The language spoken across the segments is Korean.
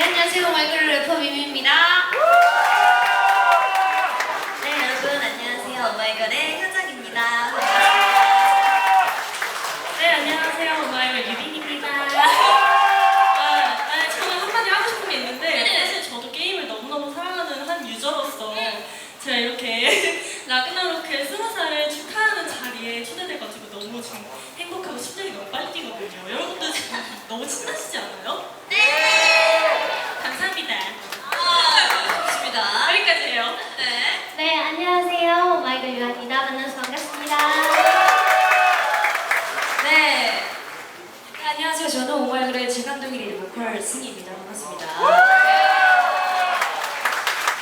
네, 안녕하세요. 마이클 래퍼 미미입니다. 네, 여러분 안녕하세요. 오마이걸의 효정입니다. 네, 안녕하세요. 오마이걸 유빈입니다. 아, 아니, 저는 한마디 하고 싶은 게 있는데 사실 저도 게임을 너무너무 사랑하는 한 유저로서 제가 이렇게 라그나로크의 스무 살을 축하하는 자리에 초대돼가지고 너무 지금 행복하고 심장이 너무 빨리 뛰거든요. 여러분들 지금 너무 신나시지 않아요? 네! 감사합니다. 좋습니다. 여기까지예요. 네. 네, 안녕하세요. 오마이걸 유아입니다. 만나서 반갑습니다. 네. 네, 안녕하세요. 저는 오마이걸의 보컬 승희입니다. 반갑습니다.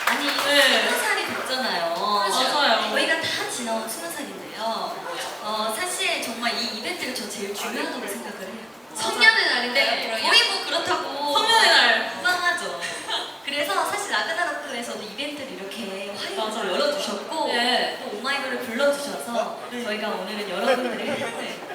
아니, 네. 스무 살이 됐잖아요. 맞아요. 저희가 다 지나온 스무 살인데요. 어, 사실 정말 이 이벤트가 저 제일 중요하다고 생각을 해요. 성년의 날인데요, 네? 거의 뭐 그렇다고. 성년의 날. 무방하죠. 그래서 사실 라그나로크에서도 이벤트를 이렇게 화려하게. 열어주셨고 네. 또 오마이걸을 불러주셔서 네. 저희가 오늘은 여러분들의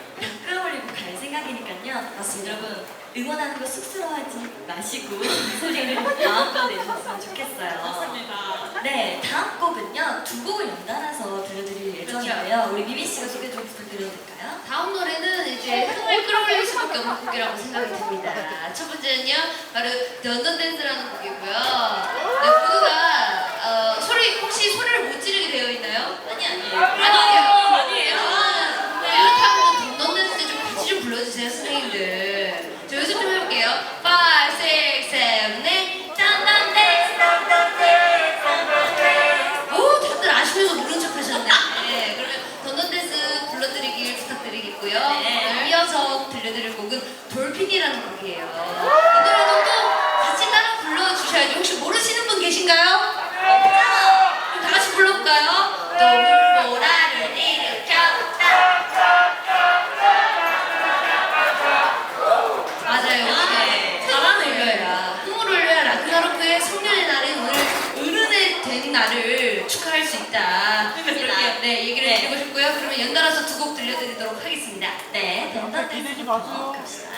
갈 생각이니까요. 맞습니다. 여러분 응원하는 거 쑥스러워하지 마시고 소리를 마음껏 내주셨으면 좋겠어요. 맞습니다. 네, 다음 곡은요 두 곡을 연달아서 들려드릴 예정인데요. 우리 미미 씨가 소개 좀 부탁드려도 될까요? 다음 노래는 이제 흥을 끌어올릴 수밖에 없는 곡이라고 생각이 듭니다. 첫 번째는요, 바로 던던 댄스라는 곡이고요. 네, 모두가 어, 소리 혹시 소리를 못 지르게 되어 있나요? 아니. 아니에요. 댄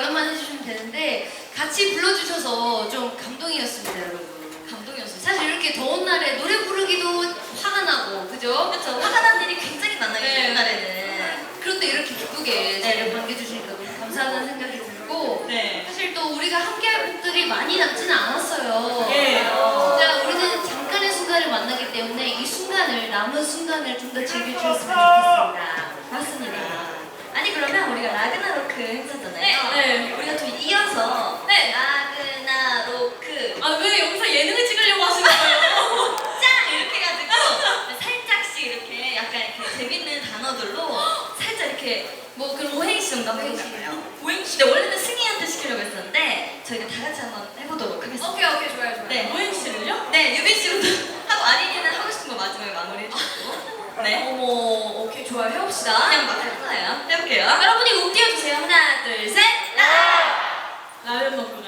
관람만 해주시면 되는데 같이 불러주셔서 좀 감동이었습니다, 여러분. 감동이었어요. 사실 이렇게 더운 날에 노래 부르기도 화가 나고, 그죠? 그렇죠. 화가 난 일이 굉장히 많아요 네. 옛날에는. 그런데 이렇게 기쁘게 저희를 반겨주시니까 너무 감사하다는 생각이 들고 네. 사실 또 우리가 함께할 곡들이 많이 남지는 않았어요. 예. 진짜 우리는 잠깐의 순간을 만나기 때문에 이 순간을 남은 순간을 좀 더 즐겨주셨으면 좋겠습니다. 맞습니다. 아니 그러면 우리가 라그나로크 했었잖아요. 네. 우리가 좀 이어서 네. 라그나로크 아 왜 여기서 예능을 찍으려고 하시는 거예요? 짠 이렇게 해가지고 살짝씩 이렇게 약간 이렇게 재밌는 단어들로 살짝 이렇게 뭐 그런 오행시 정도 한번 해볼까요? 오행시. 근데 원래는 승희한테 시키려고 했었는데 저희가 다 같이 한번 해보도록 하겠습니다. 오케이 오케이 좋아요 좋아요. 네. 오행시를요? 네, 유빈 씨부터 하고 아린이는 하고 싶은 거 마지막에 마무리 해주시고. 네. 어머 오케이 좋아요 해봅시다. 그냥 막 거예요. 해볼게요. 여러분이 웅 띄워주세요. 하나, 둘, 셋. 라면 먹고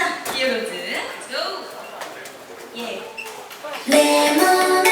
갑시다. 디어로즈. 고! 예. 네모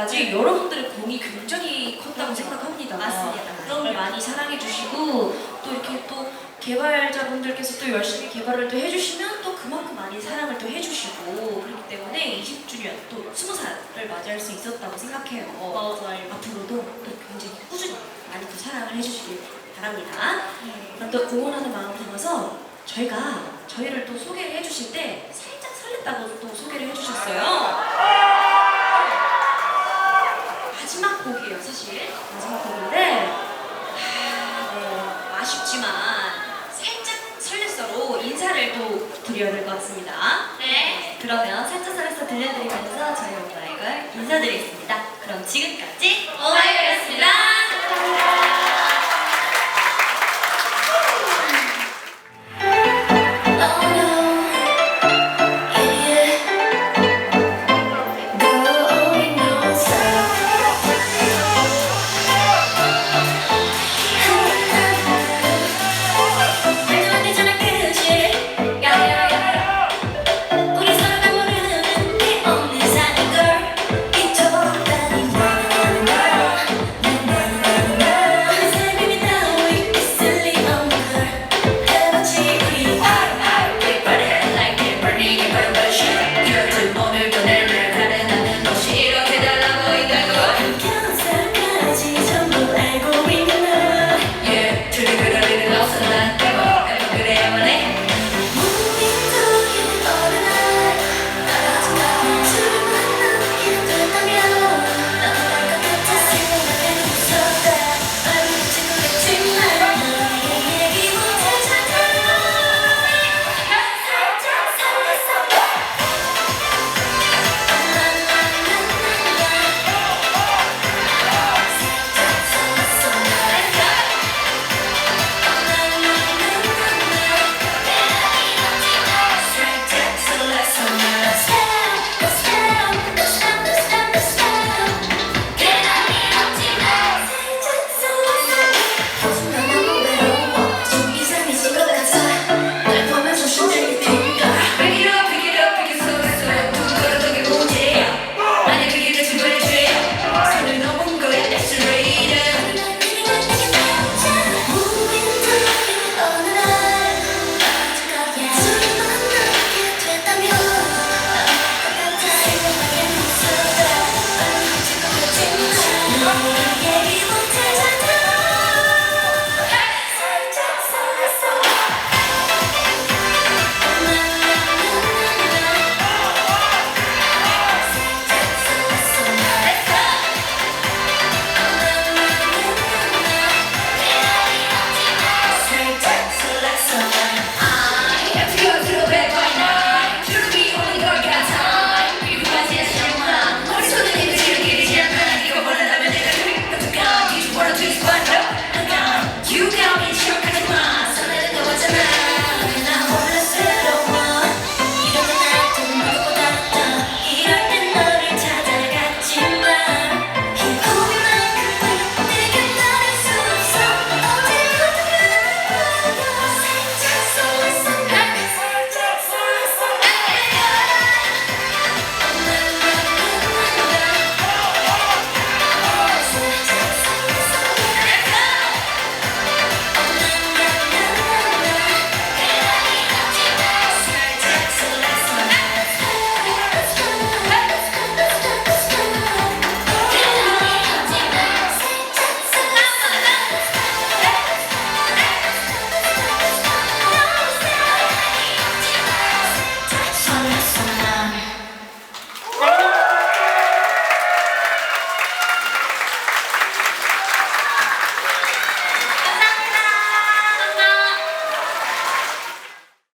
지막까지 여러분들의 공이 굉장히 컸다고 생각합니다. 맞습니다. 걸 많이 사랑해 주시고 또 이렇게 또 개발자분들께서 또 열심히 개발을 또 해주시면 또 그만큼 많이 사랑을 또 해주시고 그렇기 때문에 20주년 또 20살을 맞이할 수 있었다고 생각해요. 맞아요. 앞으로도 또 굉장히 꾸준히 많이 또 사랑을 해주시길 바랍니다. 그럼 또 응원하는 마음 담아서 저희가 저희를 또 소개를 해주실 때 살짝 설렜다고 또 소개를 해주셨어요. 마지막 곡이에요, 사실. 마지막 곡인데, 아, 네, 아쉽지만 살짝 설렜어로 인사를 또 드려야 될 것 같습니다. 네, 그러면 살짝 살짝 들려드리면서 저희 오마이걸 인사드리겠습니다. 그럼 지금까지 오마이걸이었습니다.